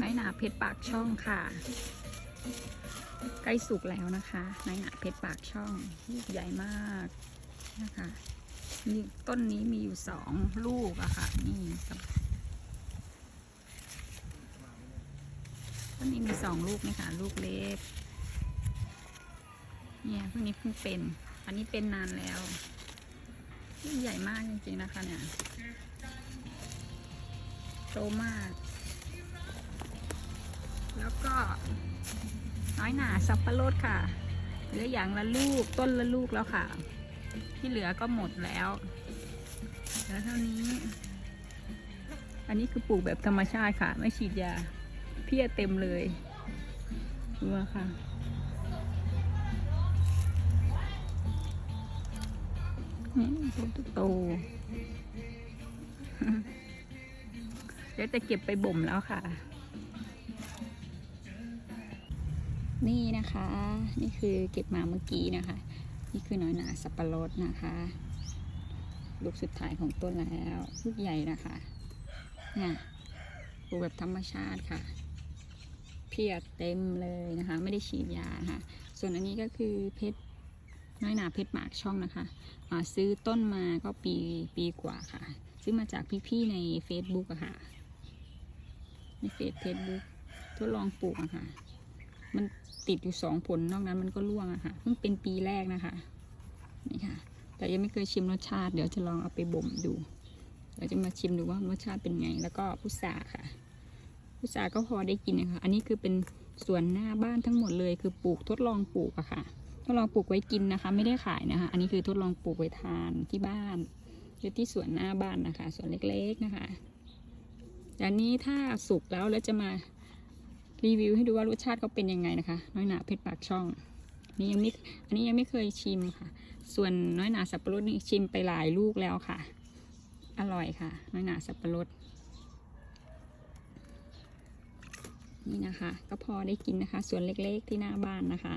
น้อยหนาเพชรปากช่องค่ะ ใกล้สุกแล้วนะคะน้อยหนาเพชรปากช่องลูกใหญ่มากนะคะนี่ต้นนี้มีอยู่สองลูกอะค่ะ นี่กับต้นนี้มีสองลูกนะคะลูกเล็กเนี่ยเพิ่งนี้เพิ่งเป็น อันนี้เป็นนานแล้วลูกใหญ่มากจริงๆนะคะเนี่ยโตมาก น้อยหนาสับปะรดค่ะ เหลืออย่างละลูกต้นละลูกแล้วค่ะ ที่เหลือก็หมดแล้วเหลือเท่านี้ อันนี้คือปลูกแบบธรรมชาติค่ะ ไม่ฉีดยาเพี้ยเต็มเลยดูอะค่ะนี่ต้นโตเดี๋ยวจะเก็บไปบ่มแล้วค่ะ นี่นะคะ นี่คือเก็บมาเมื่อกี้นะคะ นี่คือน้อยหนาสับปะรดนะคะ ลูกสุดท้ายของต้นแล้ว ลูกใหญ่นะคะเนี่ยปลูกแบบธรรมชาติค่ะ เพียรเต็มเลยนะคะ ไม่ได้ฉีดยานะคะส่วนอันนี้ก็คือเพชรน้อยหนาเพชรหมากช่องนะคะอ่าซื้อต้นมาก็ปีปีกว่าค่ะ ซื้อมาจากพี่ๆใน Facebook อะค่ะ ในเฟซเฟซบุ๊กทดลองปลูกอะค่ะ มันติดอยู่สองผลนอกนั้นมันก็ร่วงอะค่ะเพิ่งเป็นปีแรกนะคะนี่ค่ะ แต่ยังไม่เคยชิมรสชาติเดี๋ยวจะลองเอาไปบ่มดูเดี๋ยวจะมาชิมดูว่ารสชาติเป็นไง แล้วก็พุทราค่ะ พุทราก็พอได้กินนะคะอันนี้คือเป็นสวนหน้าบ้านทั้งหมดเลยคือปลูกทดลองปลูกอะค่ะทดลองปลูกไว้กินนะคะ ไม่ได้ขายนะคะ อันนี้คือทดลองปลูกไว้ทานที่บ้านหรือที่สวนหน้าบ้านนะคะสวนเล็กๆนะคะแต่อันนี้ถ้าสุกแล้วแล้วจะมา รีวิวให้ดูว่ารสชาติเขาเป็นยังไงนะคะ น้อยหนาเพชรปากช่องนนี้ยังไม่อันนี้ยังไม่เคยชิมค่ะ ส่วนน้อยหนาสับปะรดนี่ชิมไปหลายลูกแล้วค่ะ อร่อยค่ะ น้อยหนาสับปะรด นี่นะคะ ก็พอได้กินนะคะ ส่วนเล็กๆที่หน้าบ้านนะคะ